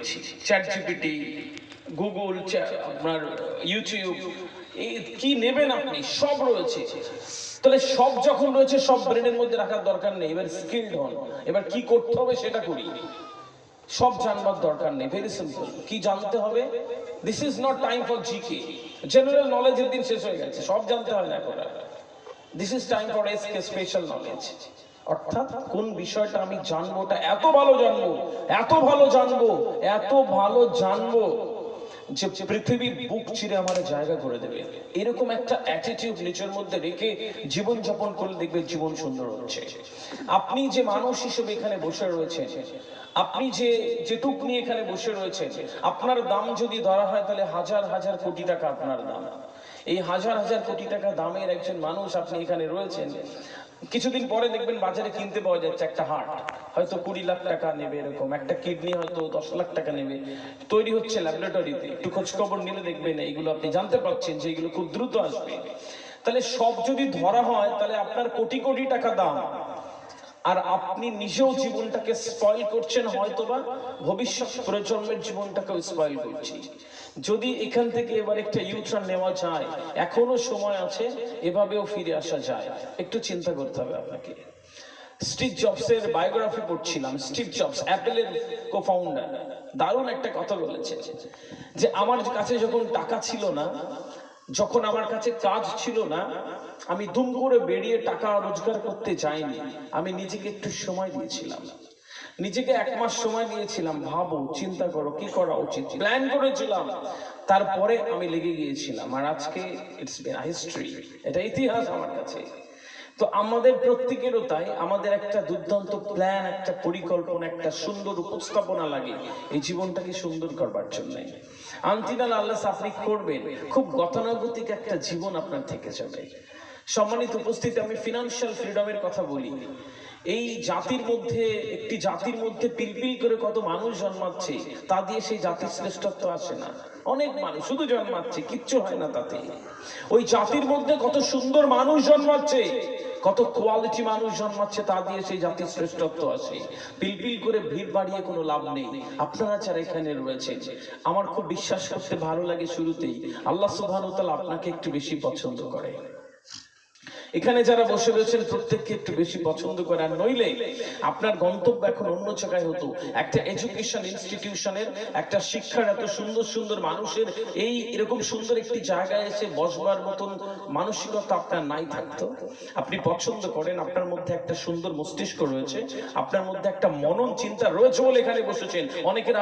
রেখেছি chat GPT Google আপনার YouTube কি নেবেন আপনি? সব রয়েছে। তাহলে সব যখন রয়েছে, সব ব্রেনের মধ্যে রাখার দরকার নেই। এবার স্কিলড হন। এবার কি করতে হবে সেটা করি। সব জানবার দরকার নেই। ভেরি সিম্পল কি জানতে হবে? This is not time for GK general নলেজের দিন শেষ হয়ে গেছে। সব জানতে হয় না এখন this is time for SK special knowledge অর্থাৎ কোন বিষয়টা আমি জানব, ওটা এত ভালো জানব, এত ভালো জানব, এত ভালো জানব যে পৃথিবীর বুক চিরে আমার জায়গা করে দেবে। এরকম একটা অ্যাটিটিউড নিজের মধ্যে রেখে জীবন যাপন করলে দেখবে জীবন সুন্দর হচ্ছে। আপনি যে মানুষ হিসেবে এখানে বসে রয়েছেন, আপনি যে যেটুক নিয়ে এখানে বসে রয়েছেন, আপনার দাম যদি ধরা হয় তাহলে হাজার হাজার কোটি টাকা আপনার দাম। এই হাজার হাজার কোটি টাকা দামের একজন মানুষ আপনি এখানে রয়েছেন কিছুদিন পরে দেখবেন বাজারে কিনতে পাওয়া যাচ্ছে একটা হার্ট হয়তো কুড়ি লাখ টাকা নেবে এরকম। একটা কিডনি হয়তো দশ লাখ টাকা নেবে। তৈরি হচ্ছে ল্যাবরেটরিতে একটু খোঁজ খবর নিলে দেখবেন এইগুলো আপনি জানতে পারছেন যে এগুলো খুব দ্রুত আসবে। তাহলে সব যদি ধরা হয়, তাহলে আপনার কোটি কোটি টাকা দাম। আর আপনি নিজেও জীবনটাকে স্পয়েল করছেন হয়তোবা। ভবিষ্যৎ প্রজন্মের জীবনটাকেও স্পয়েল করছি। যদি এখান থেকে এবার একটা ইউটার্ন নেওয়া যায়, এখনও সময় আছে, এভাবেও ফিরে আসা যায়। একটু চিন্তা করতে হবে আপনাকে। স্টিভ জবসের বায়োগ্রাফি পড়ছিলাম, স্টিভ জবস, অ্যাপেলের কো ফাউন্ডার দারুণ একটা কথা বলেছে যে, আমার কাছে যখন টাকা ছিল না, যখন আমার কাছে কাজ ছিল না, আমি দুম করে বেরিয়ে টাকা রোজগার করতে যাইনি, আমি নিজেকে একটু সময় দিয়েছিলাম। নিজেকে এক মাস সময় দিয়েছিলাম। ভাবো, চিন্তা করো, কি করা উচিত? প্ল্যান করেছিলাম। তারপরে আমি লেগে গিয়েছিলাম। আর আজকে ইটস হিস্ট্রি এটা ইতিহাস আমার কাছে। তো আমাদের প্রত্যেকেরও তাই। আমাদের একটা দুর্দান্ত প্ল্যান একটা পরিকল্পনা, একটা সুন্দর উপস্থাপনা লাগে এই জীবনটাকে সুন্দর করবার জন্য। আন্তিনাল আল্লাহ আপনি করবেন, খুব গতানুগতিক একটা জীবন আপনার থেকে যাবে। সম্মানিত উপস্থিতি, আমি ফিনান্সিয়াল ফ্রিডমের কথা বলি। এই জাতির মধ্যে, একটি জাতির মধ্যে পিলপিল করে কত মানুষ জন্মাচ্ছে, তা দিয়ে সেই জাতির শ্রেষ্ঠত্ব আসে না। অনেক মানুষ শুধু জন্মাচ্ছে, কিচ্ছু হয় না তাতে। ওই জাতির মধ্যে কত সুন্দর মানুষ জন্মাচ্ছে, কত কোয়ালিটি মানুষ জন্মাচ্ছে, তা দিয়ে সেই জাতির শ্রেষ্ঠত্ব আসে। পিলপিল করে ভিড় বাড়িয়ে কোনো লাভ নেই। আপনারা যারা এখানে রয়েছেন, আমার খুব বিশ্বাস করতে ভালো লাগে শুরুতেই। আল্লাহ সুবহানাহু ওয়া তাআলা আপনাকে একটু বেশি পছন্দ করে। এখানে যারা বসে রয়েছেন প্রত্যেককে একটু বেশি পছন্দ করে। আর নইলে আপনার গন্তব্য এখন অন্য জায়গায় হতো। একটা এডুকেশন ইনস্টিটিউশনের একটা শিক্ষার এত সুন্দর সুন্দর মানুষের এই এরকম সুন্দর একটি জায়গায় এসে বসবার মতন মানসিকতা আপনার নাই থাকতো। আপনি পছন্দ করেন, আপনার মধ্যে একটা সুন্দর মস্তিষ্ক রয়েছে, আপনার মধ্যে একটা মনন চিন্তা রয়েছে বলে এখানে বসেছেন। অনেকের